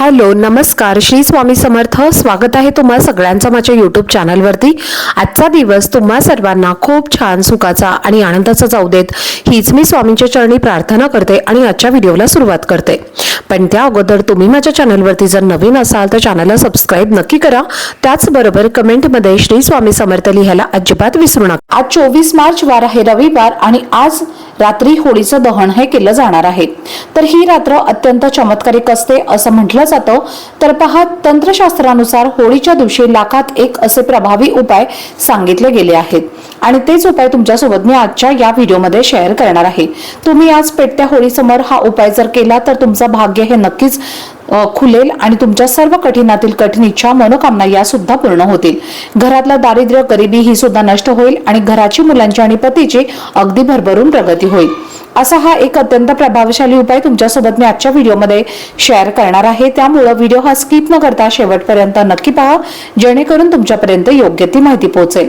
Hello नमस्कार. श्री स्वामी समर्थ. स्वागत आहे तुम्हा सगळ्यांचं माझ्या युट्यूब चॅनलवरती आजचा दिवस तुम्हा सर्वांना खूप छान सुखाचा आणि आनंदाचा जाऊ देत. हीच मी स्वामींच्या चरणी प्रार्थना करते आणि आजच्या व्हिडिओला सुरुवात करते. पण त्या अगोदर तुम्ही माझ्या चॅनलवरती जर नवीन असाल तर चॅनलला सबस्क्राईब नक्की करा. त्याचबरोबर कमेंटमध्ये श्री स्वामी समर्थ लिहायला अजिबात विसरू नका. आज चोवीस मार्च वार आहे रविवार आणि आज रात्री होळीचं दहन हे केलं जाणार आहे. तर ही रात्र अत्यंत चमत्कारिक असते असं म्हटलं जातं. तर पहा तंत्रशास्त्रानुसार होळीच्या दिवशी लाखात एक असे प्रभावी उपाय सांगितले गेले आहेत. आणि तेच उपाय तुमच्यासोबत मी आजच्या या व्हिडिओमध्ये शेअर करणार आहे. तुम्ही आज पेटत्या होळीसमोर हा उपाय जर केला तर तुमचं भाग्य हे नक्कीच खुलेल आणि तुमच्या सर्व कठीणातील कठीण इच्छा मनोकामना या सुद्धा पूर्ण होतील. घरातलं दारिद्र्य गरिबी ही सुद्धा नष्ट होईल आणि घराची मुलांची आणि पतीची अगदी भरभरून प्रगती होईल. असा हा एक अत्यंत प्रभावशाली उपाय तुमच्यासोबत मी आजच्या व्हिडिओमध्ये शेअर करणार आहे. त्यामुळं व्हिडिओ हा स्किप न करता शेवटपर्यंत नक्की पहा जेणेकरून तुमच्यापर्यंत योग्य ती माहिती पोहोचेल.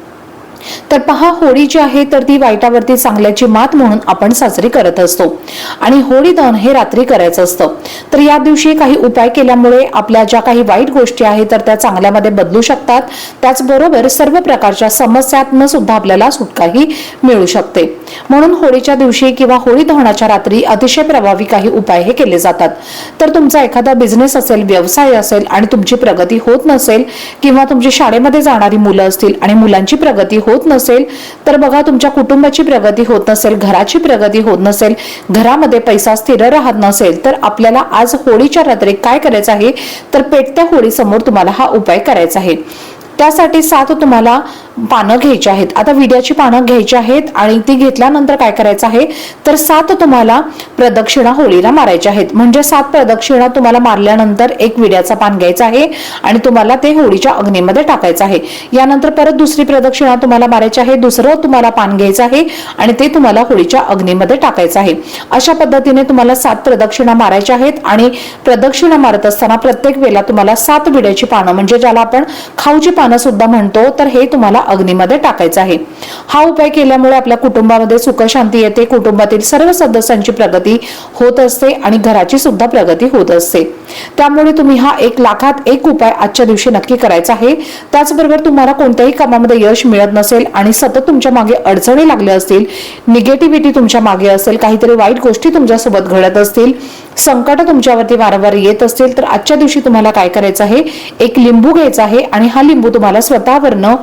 तर पहा होळी जी आहे तर ती वाईटावरती चांगल्याची मात म्हणून आपण साजरी करत असतो. आणि होळी दहन हे रात्री करायचं असतं. तर या दिवशी काही उपाय केल्यामुळे आपल्या ज्या काही वाईट गोष्टी आहेत तर त्या चांगल्यामध्ये बदलू शकतात. त्याचबरोबर सर्व प्रकारच्या समस्यातनं सुद्धा आपल्याला सुटकाही मिळू शकते. म्हणून होळीच्या दिवशी किंवा होळी दहनाच्या रात्री अतिशय प्रभावी काही उपाय हे केले जातात. तर तुमचा एखादा बिझनेस असेल व्यवसाय असेल आणि तुमची प्रगती होत नसेल किंवा तुमची शाळेमध्ये जाणारी मुलं असतील आणि मुलांची प्रगती होत नसेल तर बघा तुमच्या कुटुंबाची प्रगती होत नसेल घराची प्रगती होत नसेल घरामध्ये पैसा स्थिर राहत नसेल तर आपल्याला आज होळीच्या रात्री काय करायचं आहे? तर पेटत्या होळीसमोर तुम्हाला हा उपाय करायचा आहे. त्यासाठी सात तुम्हाला पानं घ्यायची आहेत. आता विड्याची पानं घ्यायची आहेत आणि ती घेतल्यानंतर काय करायचं आहे? तर सात तुम्हाला प्रदक्षिणा होळीला मारायच्या आहेत. म्हणजे सात प्रदक्षिणा तुम्हाला मारल्यानंतर एक विड्याचा पान घ्यायचा आहे आणि तुम्हाला ते होळीच्या अग्नीमध्ये टाकायचं आहे. यानंतर परत दुसरी प्रदक्षिणा तुम्हाला मारायची आहे. दुसरं तुम्हाला पान घ्यायचं आहे आणि ते तुम्हाला होळीच्या अग्नीमध्ये टाकायचं आहे. अशा पद्धतीने तुम्हाला सात प्रदक्षिणा मारायच्या आहेत आणि प्रदक्षिणा मारत असताना प्रत्येक वेळेला तुम्हाला सात विड्याची पानं म्हणजे ज्याला आपण खाऊची पानं सुद्धा म्हणतो तर हे तुम्हाला अग्नीमध्ये टाकायचा आहे. हा उपाय केल्यामुळे आपल्या कुटुंबामध्ये सुख शांती येते. कुटुंबातील सर्व सदस्यांची प्रगती होत असते आणि घराची सुद्धा प्रगती होत असते. त्यामुळे तुम्ही हा एक लाखात एक उपाय आजच्या दिवशी नक्की करायचा आहे. त्याचबरोबर तुम्हाला कोणत्याही कामामध्ये यश मिळत नसेल आणि सतत तुमच्या मागे अडचणी लागल्या असतील निगेटिव्हिटी तुमच्या मागे असेल काहीतरी वाईट गोष्टी तुमच्यासोबत घडत असतील संकट तुमच्यावरती वारंवार येत असतील तर आजच्या दिवशी तुम्हाला काय करायचं आहे? एक लिंबू घ्यायचा आहे आणि हा लिंबू तुम्हाला स्वतःवरनं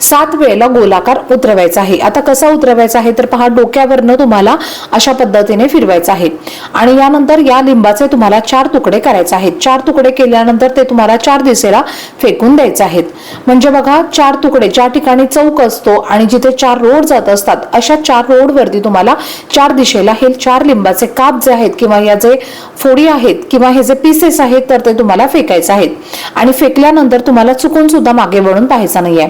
सात वेळेला गोलाकार उतरवायचा आहे. आता कसा उतरवायचा आहे? तर पहा डोक्यावरनं तुम्हाला अशा पद्धतीने फिरवायचं आहे. आणि यानंतर या लिंबाचे तुम्हाला चार तुकडे करायचे आहेत. चार तुकडे केल्यानंतर ते तुम्हाला चार दिशेला फेकून द्यायचे आहेत. म्हणजे बघा चार तुकडे ज्या ठिकाणी चौक असतो आणि जिथे चार रोड जात असतात अशा चार रोड वरती तुम्हाला चार दिशेला हे चार लिंबाचे काप जे आहेत किंवा या जे फोडी आहेत किंवा हे जे पीसेस आहेत तर ते तुम्हाला फेकायचे आहेत. आणि फेकल्यानंतर तुम्हाला चुकून सुद्धा मागे वळून पाहायचं नाहीये.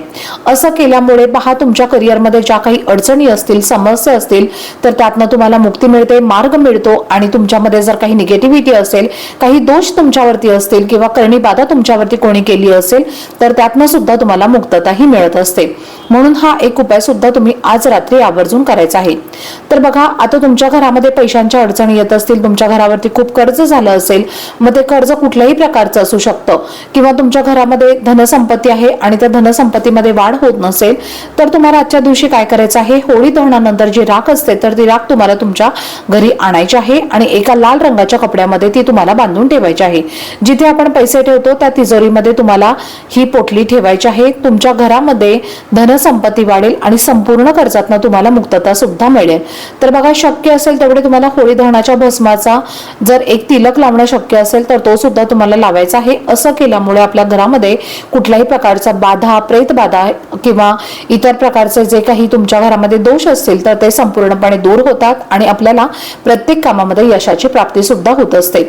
असं केल्यामुळे पहा तुमच्या करिअरमध्ये ज्या काही अडचणी असतील समस्या असतील तर त्यातनं तुम्हाला मुक्ती मिळते मार्ग मिळतो आणि तुमच्यामध्ये जर काही निगेटिव्हिटी असेल काही दोष तुमच्यावरती असतील किंवा करणी बाधा तुमच्यावरती कोणी केली असेल तर त्यातनं सुद्धा तुम्हाला मुक्तताही मिळत असते. म्हणून हा एक उपाय सुद्धा तुम्ही आज रात्री आवर्जून करायचा आहे. तर बघा आता तुमच्या घरामध्ये पैशांच्या अडचणी येत असतील तुमच्या घरावरती खूप कर्ज झालं असेल मग ते कर्ज कुठल्याही प्रकारचं असू शकतं. किंवा तुमच्या घरामध्ये धनसंपत्ती आहे आणि त्या धनसंपत्तीमध्ये वाढ होत नसेल तर तुम्हाला आजच्या दिवशी काय करायचं आहे? होळी दहनानंतर जी राख असते तर ती राख तुम्हाला तुमच्या घरी आणायची आहे आणि एका लाल रंगाच्या कपड्यामध्ये ती तुम्हाला बांधून ठेवायची आहे. जिथे आपण पैसे ठेवतो त्या तिजोरीमध्ये तुम्हाला ही पोटली ठेवायचे आहे तुमच्या घरामध्ये धनसंपत्ती वाढेल आणि संपूर्ण खर्चातनं तुम्हाला मुक्तता सुद्धा मिळेल. तर बघा शक्य असेल तेवढे तुम्हाला होळी दहनाच्या भस्माचा जर एक तिलक लावणं शक्य असेल तर तो सुद्धा तुम्हाला लावायचा आहे. असं केल्यामुळे आपल्या घरामध्ये कुठल्याही प्रकारचा बाधा प्रेत बाधा किंवा इतर प्रकारचे जे काही तुमच्या घरामध्ये दोष असतील तर ते संपूर्णपणे दूर होतात आणि आपल्याला प्रत्येक कामामध्ये यशाची प्राप्ती सुद्धा होत असते.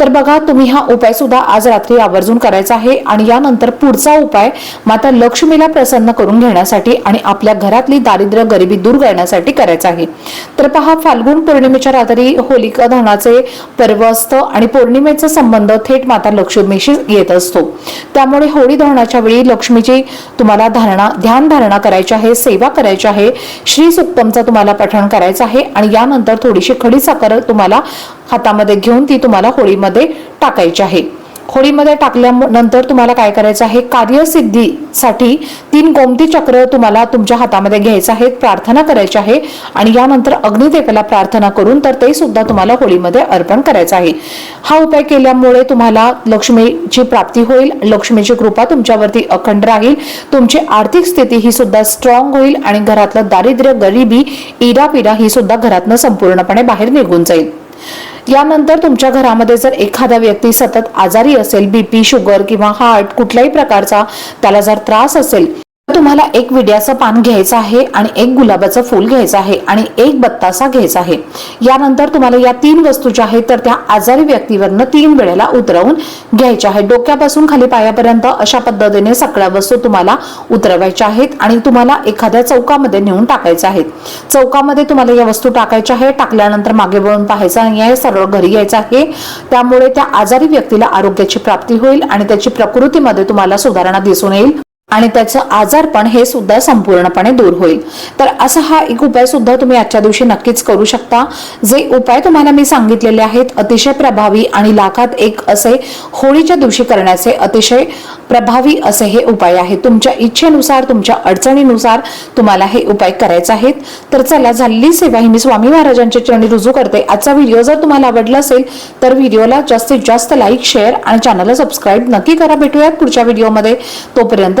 तर बघा तुम्ही हा उपाय सुद्धा आज रात्री आवर्जून करायचा आहे आणि यानंतर पुढचा उपाय उपाय माता लक्ष्मीला प्रसन्न करून घेण्यासाठी आणि आपल्या घरातली दारिद्र्य गरिबी दूर करण्यासाठी करायचा आहे तर पहा फाल्गुन पौर्णिमेच्या रात्री होलिका दहनाचे पर्व असतं आणि पौर्णिमेचा संबंध थेट माता लक्ष्मीशी येत असतो. त्यामुळे होळी दहनाच्या वेळी लक्ष्मीची तुम्हाला धारणा ध्यान धारणा करायची आहे सेवा करायची आहे श्री सुक्तमचा तुम्हाला पठण करायचं आहे आणि यानंतर थोडीशी खडी साखर तुम्हाला हातामध्ये घेऊन ती तुम्हाला होळीमध्ये टाकायची आहे. होळीमध्ये टाकल्यानंतर तुम्हाला काय करायचं आहे? कार्यसिद्धीसाठी तीन गोमती चक्र तुम्हाला तुमच्या हातामध्ये घ्यायचं आहे प्रार्थना करायची आहे आणि यानंतर अग्निदेवाला प्रार्थना करून तर ते सुद्धा तुम्हाला होळीमध्ये अर्पण करायचं आहे. हा उपाय केल्यामुळे तुम्हाला लक्ष्मीची प्राप्ती होईल लक्ष्मीची कृपा तुमच्यावरती अखंड राहील तुमची आर्थिक स्थिती ही सुद्धा स्ट्रॉंग होईल आणि घरातलं दारिद्र्य गरिबी इरापिरा ही सुद्धा घरातनं संपूर्णपणे बाहेर निघून जाईल. यानंतर तुमच्या घरामध्ये जर एखादा व्यक्ती सतत आजारी असेल बीपी शुगर किंवा हार्ट कुठल्याही प्रकारचा त्याला जर त्रास असेल तुम्हाला एक विड्याचं पान घ्यायचं आहे आणि एक गुलाबाचं फूल घ्यायचं आहे आणि एक बत्तासा घ्यायचा आहे. यानंतर तुम्हाला या तीन वस्तू ज्या आहेत तर त्या आजारी व्यक्तीवरनं तीन वेळेला उतरवून घ्यायच्या आहेत. डोक्यापासून खाली पायापर्यंत अशा पद्धतीने सगळ्या वस्तू तुम्हाला उतरवायच्या आहेत आणि तुम्हाला एखाद्या चौकामध्ये नेऊन टाकायच्या आहेत. चौकामध्ये तुम्हाला या वस्तू टाकायच्या आहेत टाकल्यानंतर मागे वळून पाहायचं नाही आहे सरळ घरी यायचं आहे. त्यामुळे त्या आजारी व्यक्तीला आरोग्याची प्राप्ती होईल आणि त्याची प्रकृतीमध्ये तुम्हाला सुधारणा दिसून येईल. आणि त्याचं आजारपण हे सुद्धा संपूर्णपणे दूर होईल. तर असा हा एक उपाय सुद्धा तुम्ही आजच्या दिवशी नक्कीच करू शकता. जे उपाय तुम्हाला मी सांगितलेले आहेत अतिशय प्रभावी आणि लाखात एक असे होळीच्या दिवशी करण्याचे अतिशय प्रभावी असे हे उपाय आहेत. तुमच्या इच्छेनुसार तुमच्या अडचणीनुसार तुम्हाला हे उपाय करायचे आहेत. तर चला झालेली सेवा ही मी स्वामी महाराजांच्या चरणी रुजू करते. आजचा व्हिडिओ जर तुम्हाला आवडला असेल तर व्हिडिओला जास्तीत जास्त लाईक शेअर आणि चॅनलला सबस्क्राईब नक्की करा. भेटूयात पुढच्या व्हिडिओमध्ये. तोपर्यंत